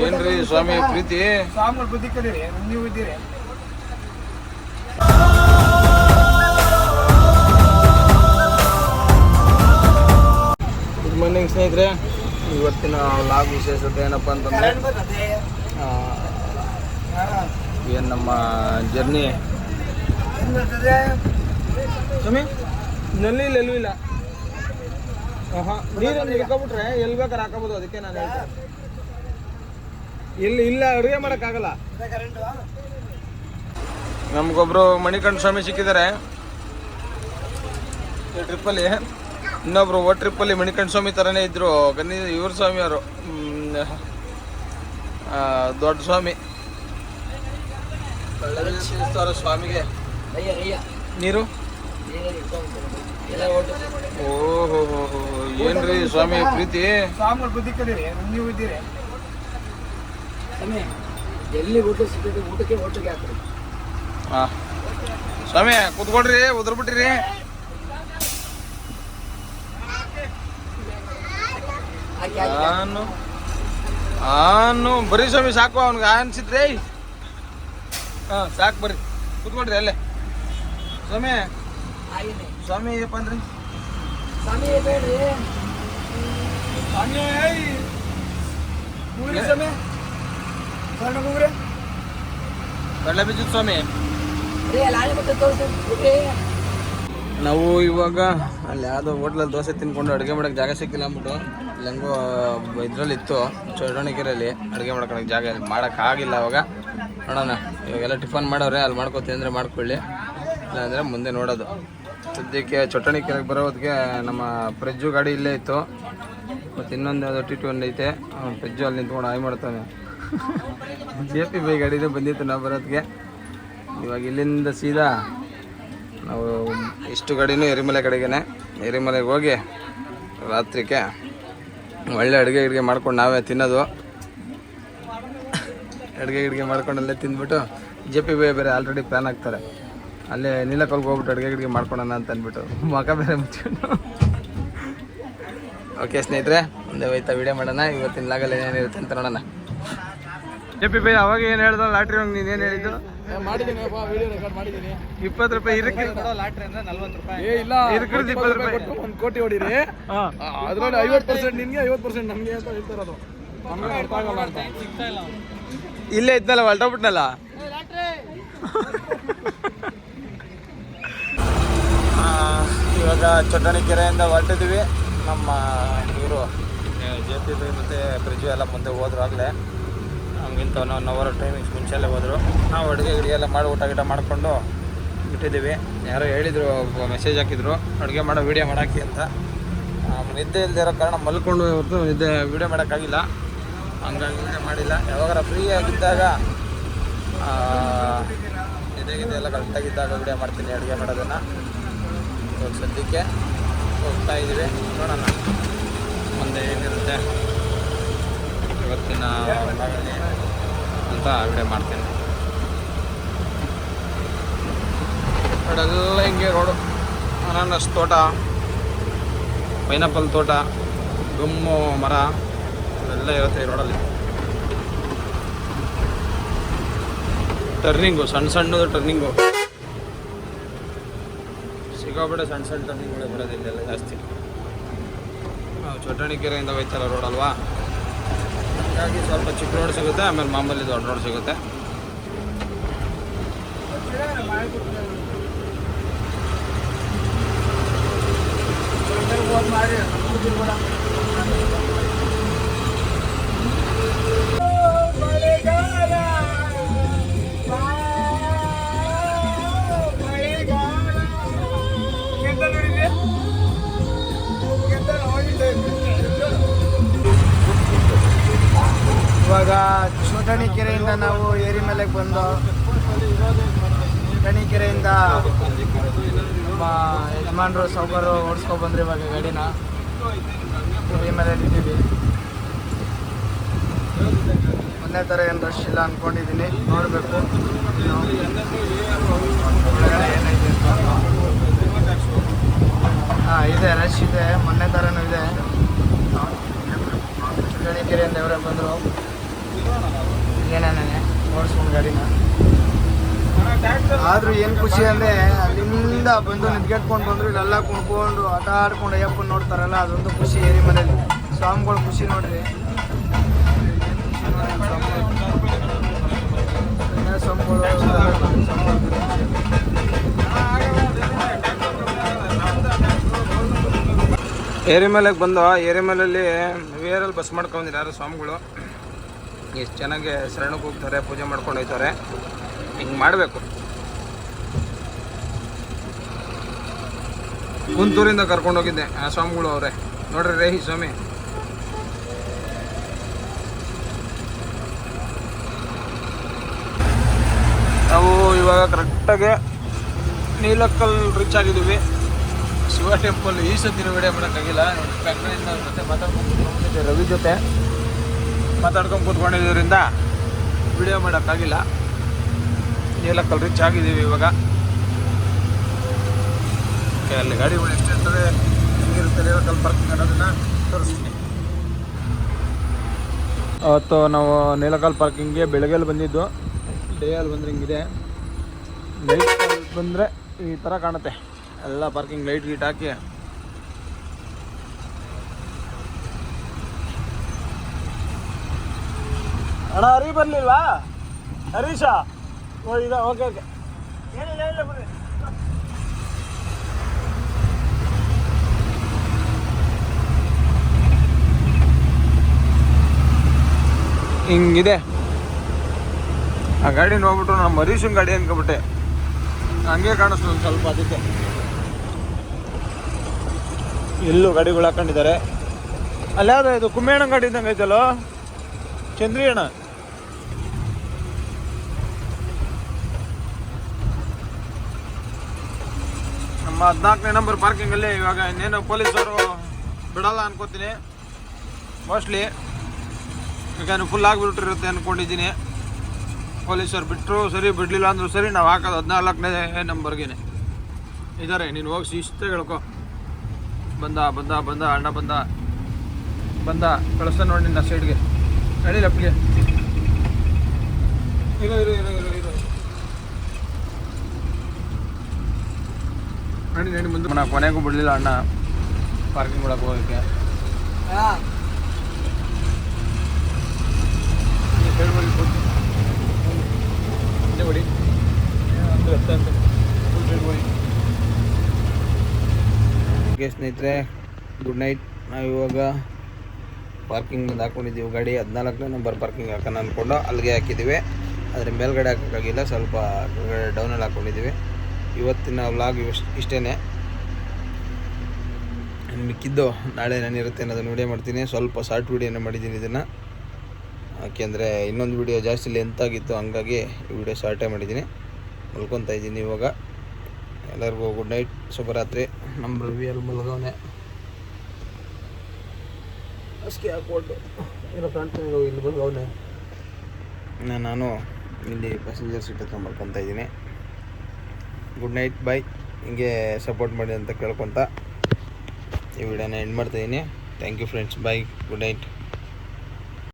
ಏನ್ರಿ ಸ್ವಾಮಿ ಪ್ರೀತಿ? ಸ್ವಾಮಿ ಬುದ್ಧಿ ಕಲೀರಿ ನೀವು ಇದ್ದೀರಿ. ಗುಡ್ ಮಾರ್ನಿಂಗ್ ಸ್ನೇಹಿತರೆ. ಇವತ್ತಿನ ಲಾಗ್ ವಿಶೇಷತೆ ಏನಪ್ಪ ಅಂತಂದ್ರೆ ಏನು ನಮ್ಮ ಜರ್ನಿ? ಸ್ವಾಮಿ ನಲ್ಲಿ ಎಲ್ಲೂ ಇಲ್ಲ? ಹಾಂ ನೀರಲ್ಲಿ ಇಳ್ಕೊಬಿಟ್ರೆ ಎಲ್ಲಿ ಬೇಕಾದ್ರೆ ಹಾಕೋಬೋದು ಅದಕ್ಕೆ ನಾನು ಹೇಳ್ತೇನೆ ಇಲ್ಲಿ ಇಲ್ಲ ಅಡುಗೆ ಮಾಡೋಕ್ಕಾಗಲ್ಲ ನಮ್ಗೊಬ್ರು ಮಣಿಕಂಠ ಸ್ವಾಮಿ ಸಿಕ್ಕಿದ್ದಾರೆ. ಟ್ರಿಪ್ಪಲ್ಲಿ ಇನ್ನೊಬ್ರು ಓ ಟ್ರಿಪ್ಪಲ್ಲಿ ಮಣಿಕಂಠ ಸ್ವಾಮಿ ಥರನೇ ಇದ್ರು. ಗನ್ನಿ ಇವ್ರ ಸ್ವಾಮಿಯವರು ದೊಡ್ಡ ಸ್ವಾಮಿ. ಸ್ವಾಮಿಗೆ. ನೀರು? ಓಹೋ ಏನ್ರಿ ಸ್ವಾಮಿ ಪ್ರೀತಿ? ಸ್ವಾಮಿ ಬುದ್ಧಿ ಕಲೀರಿ ನೀವು ಇದ್ದೀರಿ. ಎಲ್ಲಿ ಊಟ ಸಿಗ್ತದೆ ಊಟಕ್ಕೆ ಊಟಕ್ಕೆ ಹಾಕ್ರಿ. ಹಾ. ಸ್ವಾಮಿ ಕುತ್ಕೊಳ್ರಿ ಉದ್ರಬಿಟ್ಟಿರಿ. ನಾನು ನಾನು ಬರೀ ಸ್ವಾಮಿ ಸಾಕು ಅವ್ನಿಗೆ ಅನ್ಸಿದ್ರಿ ಹಾ ಸಾಕು ಬರ್ರಿ. ಕುತ್ಕೊಳ್ರಿ ಅಲ್ಲೇ. ಸ್ವಾಮಿ ಸ್ವಾಮಿ ಏನಪ್ಪ ಅಂದ್ರಿ? ಸ್ವಾಮಿ ಬೇಡ್ರಿ ಸ್ವಾಮಿ ಸ್ವಾಮಿ ಕಡಲೆ ಬೀಜದ ಸ್ವಾಮಿ. ನಾವು ಇವಾಗ ಅಲ್ಲಿ ಯಾವುದೋ ಹೋಟ್ಲಲ್ಲಿ ದೋಸೆ ತಿನ್ಕೊಂಡು ಅಡುಗೆ ಮಾಡೋಕೆ ಜಾಗ ಸಿಕ್ಕಿಲ್ಲ ಅಂದ್ಬಿಟ್ಟು ಹೆಂಗೋ ಇದರಲ್ಲಿ ಇತ್ತು. ಚೌಡಣಿಕೆರೆಯಲ್ಲಿ ಅಡುಗೆ ಮಾಡ್ಕೊಳಕ್ಕೆ ಜಾಗ ಇಲ್ಲಿ. ಮಾಡೋಕ್ಕಾಗಿಲ್ಲ ಅವಾಗ. ನೋಡೋಣ. ಇವಾಗೆಲ್ಲ ಟಿಫನ್ ಮಾಡೋರೆ ಅಲ್ಲಿ ಮಾಡ್ಕೋತೀನಿ ಅಂದರೆ ಮಾಡ್ಕೊಳ್ಳಿ. ಇಲ್ಲಾಂದರೆ ಮುಂದೆ ನೋಡೋದು. ಸದ್ಯಕ್ಕೆ ಚೊಟ್ಟಣಿಕೆರೆಗೆ ಬರೋ ಹೊತ್ತಿಗೆ ನಮ್ಮ ಫ್ರಿಜ್ಜು ಗಾಡಿ ಇಲ್ಲೇ ಇತ್ತು. ಮತ್ತು ಇನ್ನೊಂದು ಯಾವುದೋ ಟಿ ಟಿ ಒಂದು ಐತೆ ಫ್ರಿಜ್ಜು ಅಲ್ಲಿ ನಿಂತ್ಕೊಂಡು ಆಯ್ ಮಾಡ್ತಾನೆ. ಜೆ ಪಿ ಬೈ ಗಾಡಿನೇ ಬಂದಿತ್ತು ನಾವು ಬರೋದಕ್ಕೆ ಇವಾಗ ಇಲ್ಲಿಂದ ಸೀದಾ ನಾವು ಇಷ್ಟು ಗಾಡಿನೂ ಎರಿಮಲೆ ಕಡೆಗೇನೆ. ಎರಿಮಲೆಗೆ ಹೋಗಿ ರಾತ್ರಿಗೆ ಒಳ್ಳೆ ಅಡುಗೆ ಗಿಡಿಗೆ ಮಾಡ್ಕೊಂಡು ನಾವೇ ತಿನ್ನೋದು. ಅಡುಗೆ ಗಿಡಿಗೆ ಮಾಡ್ಕೊಂಡು ಅಲ್ಲೇ ತಿಂದ್ಬಿಟ್ಟು ಜೆ ಪಿ ಬೈ ಬೇರೆ ಆಲ್ರೆಡಿ ಪ್ಲ್ಯಾನ್ ಆಗ್ತಾರೆ ಅಲ್ಲೇ ನೀಲಕಲ್ಗೆ ಹೋಗ್ಬಿಟ್ಟು ಅಡುಗೆ ಗಿಡಿಗೆ ಮಾಡ್ಕೊಳೋಣ ಅಂತ ಅಂದ್ಬಿಟ್ಟು. ಮಕ ಬೇರೆ ಮುಚ್ಕೊಂಡು. ಓಕೆ ಸ್ನೇಹಿತರೆ, ಮುಂದೆ ಹೋಯ್ತಾ ವೀಡಿಯೋ ಮಾಡೋಣ. ಇವತ್ತಿನ ಲಾಗಲ್ಲಿ ಏನೇನಿರುತ್ತೆ ಅಂತ ನೋಡೋಣ. ಜೆ ಪಿ ಬೈ ಅವಾಗ ಏನು ಹೇಳ್ದ? ಲಾಟ್ರಿ ಹಂಗೆ ನೀನು ಏನು ಹೇಳಿದ್ದು? ಮಾಡಿದ್ದೀನಿ ವಿಡಿಯೋ ರೆಕಾರ್ಡ್ ಮಾಡಿದ್ದೀನಿ ಇಪ್ಪತ್ತು ರೂಪಾಯಿ ಇರಕ್ಕೆ ಲಾಟ್ರಿ ಅಂದ್ರೆ ನಲ್ವತ್ತು ರೂಪಾಯಿ. ಏ ಇಲ್ಲ. ಇರ್ಕಡ್ದು ಇಪ್ಪತ್ತು ರೂಪಾಯಿ. ಕೊಟ್ಟು ಒಂದು ಕೋಟಿ ಹೊಡಿರಿ. ಅದ್ರಲ್ಲಿ ಐವತ್ತು ಪರ್ಸೆಂಟ್ ನಿನ್ಗೆ ಐವತ್ತು ಪರ್ಸೆಂಟ್ ನಮಗೆ ಅಂತ ಹೇಳ್ತಿರೋದು ನಮ್ಗೆ ಅರ್ಥ ಆಗಲ್ಲ ಅಂತ. ಇಲ್ಲೇ ಇದ್ನಲ್ಲ ಹೊಲ್ಟೋಗ್ಬಿಟ್ನಲ್ಲ? ಇವಾಗ ಚೊಟ್ಟಣಿಕೆರೆಯಿಂದ ಹೊರಟಿದ್ವಿ ನಮ್ಮ ಇವರು. ಜೆ ಪಿ ಬಿ ಮತ್ತು ಬ್ರಿಜು ಎಲ್ಲ ಮುಂದೆ ಹೋದ್ರು ಆಗಲೇ ಒನ್ ಅವರ್ ಟೈಮಿಂಗ್ಸ್ ಮುಂಚೆಲ್ಲೇ ಹೋದರು. ನಾವು ಅಡುಗೆ ಗಿಡಿಗೆ ಎಲ್ಲ ಮಾಡಿ ಊಟ ಗಿಟ ಮಾಡಿಕೊಂಡು ಬಿಟ್ಟಿದ್ದೀವಿ. ಯಾರೋ ಹೇಳಿದರು ಮೆಸೇಜ್ ಹಾಕಿದ್ರು ಅಡುಗೆ ಮಾಡೋ ವೀಡಿಯೋ ಮಾಡೋಕ್ಕೆ ಅಂತ. ನಿದ್ದೆ ಇಲ್ಲದೆ ಇರೋ ಕಾರಣ ಮಲ್ಕೊಂಡು ಹೊರತು ನಿದ್ದೆ ವೀಡಿಯೋ ಮಾಡೋಕ್ಕಾಗಿಲ್ಲ. ಹಂಗಾಗಿ ವೀಡಿಯೋ ಮಾಡಿಲ್ಲ. ಯಾವಾಗಾರ ಫ್ರೀ ಆಗಿದ್ದಾಗ ಆ, ನಿದ್ದೆ ಗಿದ್ದೆ ಎಲ್ಲ ಕರೆಕ್ಟಾಗಿದ್ದಾಗ ವೀಡಿಯೋ ಮಾಡ್ತೀನಿ ಅಡುಗೆ ಮಾಡೋದನ್ನು. ಸದ್ಯಕ್ಕೆ ಹೋಗ್ತಾ ಇದ್ದೀವಿ ನೋಡೋಣ. ಮುಂದೆ ಏನಿರುತ್ತೆ. ಇವತ್ತಿನ ಅಂತ ವಿಡಿಯೋ ಮಾಡ್ತೀನಿ. ರೋಡೆಲ್ಲ ಹಿಂಗೆ ರೋಡು. ಅನಾನಸ್ ತೋಟ, ಪೈನಾಪಲ್ ತೋಟ ಗುಮ್ಮು ಮರ, ಇವೆಲ್ಲ ಇರುತ್ತೆ ಈ ರೋಡಲ್ಲಿ. ಟರ್ನಿಂಗು, ಸಣ್ಣ ಸಣ್ಣದು ಟರ್ನಿಂಗು. ಸಿಕ್ಕಾಪಟ್ಟೆ ಸಣ್ಣ ಸಣ್ಣ ಟರ್ನಿಂಗ್ ಬರೋದಿಲ್ಲ ಜಾಸ್ತಿ. ನಾವು ಚೊಟ್ಟಣಿಕೆರೆಯಿಂದ ಹೋಯ್ತಲ್ಲ ರೋಡ್ ಅಲ್ವಾ? ಹಾಗಾಗಿ ಸ್ವಲ್ಪ ಚಿಕ್ಕ ರೋಡ್ ಸಿಗುತ್ತೆ ಆಮೇಲೆ ಮಾಮೂಲಿ ದೊಡ್ಡ ರೋಡ್ ಸಿಗುತ್ತೆ. ಇವಾಗ ಚೂಟಣಿಕೆರೆಯಿಂದ ನಾವು ಏರಿ ಮೇಲೆ ಬಂದು ಚೂಟಣಿಕೆರೆಯಿಂದ ನಮ್ಮ ಯಜಮಾನರು ಸೌಕರ್ಯ ಓಡಿಸ್ಕೊ ಬಂದ್ರಿ ಇವಾಗ ಗಾಡಿನ. ಏರಿ ಮೇಲೆ ಇದ್ದೀವಿ ಒಂದೇ ಥರ ಏನು ರಶ್ ಇಲ್ಲ ಅಂದ್ಕೊಂಡಿದ್ದೀನಿ ನೋಡಬೇಕು. ಹಾಂ, ಇದೆ ರಶ್ ಇದೆ. ಮೊನ್ನೆ ಥರನೂ ಇದೆ. ಚೂಟಣಿಕೆರೆಯಿಂದ ಇವರೇ ಬಂದರು. ಏನೇನೇ ಓಡಿಸ್ಕೊಂಡು ಗಾಡಿನ. ಆದ್ರೂ ಏನ್ ಖುಷಿ ಅಂದ್ರೆ ಅಲ್ಲಿಂದ ಬಂದು ನಿದ್ಗೆಟ್ಕೊಂಡು ಬಂದ್ರು ಇಲ್ಲೆಲ್ಲ ಕುಣ್ಕೊಂಡು ಆಟ ಆಡ್ಕೊಂಡು ಅಯ್ಯಪ್ಪ ನೋಡ್ತಾರಲ್ಲ ಅದೊಂದು ಖುಷಿ ಏರಿ ಮನೇಲಿ. ಸ್ವಾಮಿಗಳು ಖುಷಿ ನೋಡ್ರಿ. ಸ್ವಾಮಿಗಳು ಏರಿಮಲೆಗೆ ಬಂದು ಏರಿಮಲಲ್ಲಿ ವೇರಲ್ಲಿ ಬಸ್ ಮಾಡ್ಕೊಂಡಿದ್ದಾರೆ ಯಾರು ಸ್ವಾಮಿಗಳು. ಎಷ್ಟು ಚೆನ್ನಾಗಿ ಶರಣಕ್ಕೆ ಹೋಗ್ತಾರೆ, ಪೂಜೆ ಮಾಡ್ಕೊಂಡು ಹೋಗ್ತಾರೆ. ಹಿಂಗೆ ಮಾಡಬೇಕು. ಕುಂತೂರಿಂದ ಕರ್ಕೊಂಡೋಗಿದ್ದೆ ಆ ಸ್ವಾಮಿಗಳು ಅವರೇ. ನೋಡ್ರಿ ರೇಹಿ ಸ್ವಾಮಿ. ನಾವು ಇವಾಗ ಕರೆಕ್ಟಾಗಿ ನೀಲಕ್ಕಲ್ ರೀಚ್ ಆಗಿದ್ದೀವಿ. ಶಿವ ಟೆಂಪಲ್ ಈ ಸತಿ ವಿಡಿಯೋ ಮಾಡೋಕ್ಕಾಗಿಲ್ಲ. ಕನ್ನಡಿಂದ ಮತ್ತೆ ಮಾತಾಡ್ಕೊಂಡು ರವಿ ಜೊತೆ. ಮಾತಾಡ್ಕೊಂಡು ಕೂತ್ಕೊಂಡಿದ್ದರಿಂದ ವಿಡಿಯೋ ಮಾಡೋಕ್ಕಾಗಿಲ್ಲ. ನೀಲಕ್ಕಲ್ ರೀಚ್ ಆಗಿದ್ದೀವಿ ಇವಾಗ. ಓಕೆ, ಅಲ್ಲಿ ಗಾಡಿಗಳು ಎಷ್ಟಿರ್ತದೆ ಹೆಂಗಿರುತ್ತೆ ಕಲ್ ಪಾರ್ಕಿಂಗ್ ಅನ್ನೋದನ್ನು ತೋರಿಸ್ತೀನಿ. ಅವತ್ತು ನಾವು ನೀಲಕಲ್ ಪಾರ್ಕಿಂಗ್ಗೆ ಬೆಳಗ್ಗೆಲ್ಲಿ ಬಂದಿದ್ದು. ಡೇ ಅಲ್ಲಿ ಬಂದ್ರೆ ಹಿಂಗಿದೆ. ಲೈಟ್ ಬಂದರೆ ಈ ಥರ ಕಾಣುತ್ತೆ. ಎಲ್ಲ ಪಾರ್ಕಿಂಗ್ ಲೈಟ್ ಗೀಟ್ ಹಾಕಿ ಅಣ್ಣ, ಹರಿ ಬರ್ಲಿಲ್ವಾ? ಹರೀಶ. ಓ, ಇದ, ಓಕೆ ಓಕೆ. ಏನಿಲ್ಲ ಏನಿಲ್ಲ ಬರ್ರಿ ಹಿಂಗಿದೆ. ಆ ಗಾಡಿ ನೋಡ್ಬಿಟ್ಟು ನಮ್ಮ ಹರೀಶನ್ ಗಾಡಿ ಅನ್ಕೊಬಿಟ್ಟೆ ಹಂಗೆ ಕಾಣಿಸ್ತು ಒಂದು ಸ್ವಲ್ಪ ಅದಕ್ಕೆ. ಎಲ್ಲೂ ಗಾಡಿಗಳು ಹಾಕೊಂಡಿದ್ದಾರೆ. ಅಲ್ಲ ಇದು ಕುಮ್ಮೇಣ ಗಾಡಿ ಇದ್ದಂಗೆ ಐತಲ್ಲೋ? ಚಂದ್ರಿ ಅಣ್ಣ. ಹದಿನಾಲ್ಕನೇ ನಂಬರ್ ಪಾರ್ಕಿಂಗಲ್ಲಿ ಇವಾಗ ಇನ್ನೇನು ಪೊಲೀಸರು ಬಿಡಲ್ಲ ಅನ್ಕೋತೀನಿ. ಮೋಸ್ಟ್ಲಿ ಈಗ ಫುಲ್ ಆಗಿಬಿಟ್ಟಿರುತ್ತೆ ಅಂದ್ಕೊಂಡಿದ್ದೀನಿ ಪೊಲೀಸರು ಬಿಟ್ಟರು ಸರಿ, ಬಿಡಲಿಲ್ಲ ಅಂದ್ರು ಸರಿ, ನಾವು ಹಾಕೋದು ಹದಿನಾಲ್ಕನೇ ನಂಬರ್ಗೇನೆ ಇದ್ದಾರೆ ನೀನು ಹೋಗಿ ಶಿಸ್ತೆ ಹೇಳ್ಕೊ. ಬಂದ ಬಂದ ಬಂದ, ಅಣ್ಣ ಬಂದ. ಬಂದ, ಕಳಿಸ್ತಾನೆ ನೋಡಿ ನಿನ್ನ ಸೈಡ್ಗೆ ಹೇಳಿಲ್ಲ ಅಪ್ಪಿಗೆ ಇರೋ ಇರೋ ಇರೋ ಇರೋ. ನಡಿ ನಡಿ ಮುಂದೆ. ನಾ ಕೊನೆಗೂ ಬಿಡಲಿಲ್ಲ ಅಣ್ಣ. ಪಾರ್ಕಿಂಗ್ ಒಳಗೆ ಹೋಗೋಕ್ಕೆ ಓಕೆ ಸ್ನೇಹಿತರೆ ಗುಡ್ ನೈಟ್. ನಾವು ಇವಾಗ ಪಾರ್ಕಿಂಗ್ ಬಂದು ಹಾಕೊಂಡಿದ್ದೀವಿ. ಗಾಡಿ ಹದಿನಾಲ್ಕನೇ ನಂಬರ್ ಪಾರ್ಕಿಂಗ್ ಹಾಕೋಣ ಅಂದ್ಕೊಂಡು ಅಲ್ಲಿಗೆ ಹಾಕಿದ್ದೀವಿ. ಆದರೆ ಮೇಲ್ಗಡೆ ಹಾಕೋಕ್ಕಾಗಿಲ್ಲ. ಸ್ವಲ್ಪ ಡೌನಲ್ಲಿ ಹಾಕ್ಕೊಂಡಿದ್ದೀವಿ ಇವತ್ತಿನ ವ್ಲಾಗ್ ಇವಷ್ಟು ಇಷ್ಟೇ ಮಿಕ್ಕಿದ್ದು ನಾಳೆ ನಾನಿರುತ್ತೆ ಅನ್ನೋದನ್ನು ವಿಡಿಯೋ ಮಾಡ್ತೀನಿ. ಸ್ವಲ್ಪ ಶಾರ್ಟ್ ವಿಡಿಯೋನೇ ಮಾಡಿದ್ದೀನಿ ಇದನ್ನು. ಯಾಕೆಂದರೆ ಇನ್ನೊಂದು ವಿಡಿಯೋ ಜಾಸ್ತಿ ಲೆಂತ್ ಆಗಿತ್ತು, ಹಂಗಾಗಿ ಈ ವಿಡಿಯೋ ಶಾರ್ಟೇ ಮಾಡಿದ್ದೀನಿ. ಮಲ್ಕೊತಾ ಇದ್ದೀನಿ ಇವಾಗ. ಎಲ್ಲರಿಗೂ ಗುಡ್ ನೈಟ್ ಶುಭರಾತ್ರಿ. ನಮ್ಮ ರವಿ ಅಲ್ಲಿ ಮಲಗವನೆ. ಅಸ್ಕೆ ಹಾಕೊಂಡು ಏನೋ ಕಾಣ್ತಾನೆ ಇಲ್ಲಿ ಮಲ್ಗವನೆ. ನಾನು ಇಲ್ಲಿ ಪ್ಯಾಸೆಂಜರ್ ಸೀಟ್ ಹತ್ರ ಮಲ್ಕೊತಾ ಇದ್ದೀನಿ. ಗುಡ್ ನೈಟ್ ಬಾಯ್ ಹಿಂಗೆ ಸಪೋರ್ಟ್ ಮಾಡಿ ಅಂತ ಕೇಳ್ಕೊತ ಈ ವಿಡಿಯೋನ ಎಂಡ್ ಮಾಡ್ತಾಯಿದ್ದೀನಿ thank you friends bye good night